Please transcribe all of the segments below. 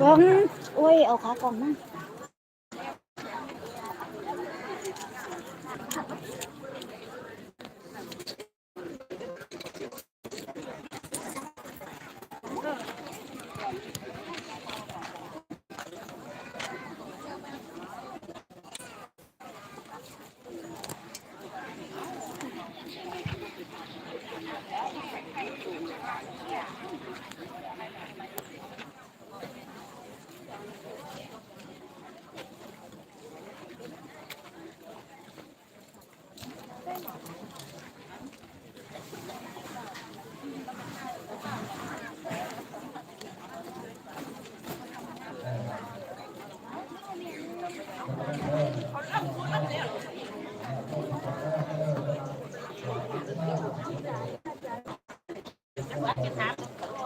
กองโอ้ย เอาขากล่องมา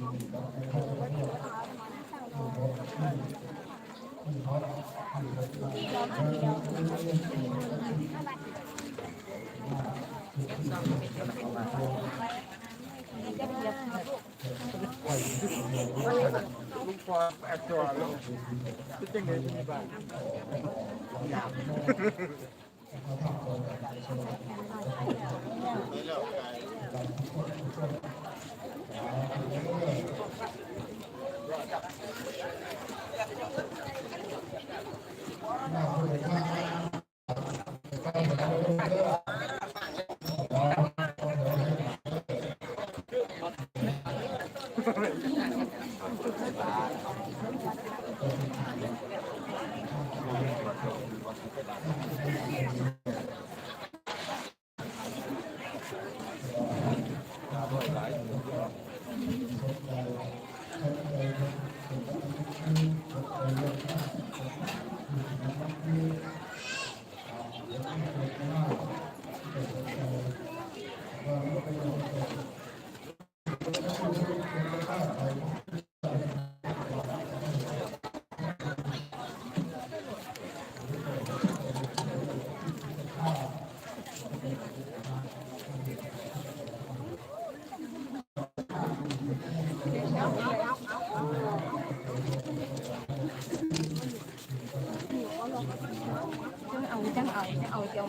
ลุงพอแอบตัวลูกเป็นจังไงที่บ้านหยาบเอา จัง trắng ầu trắng ầu trắng ầu trắng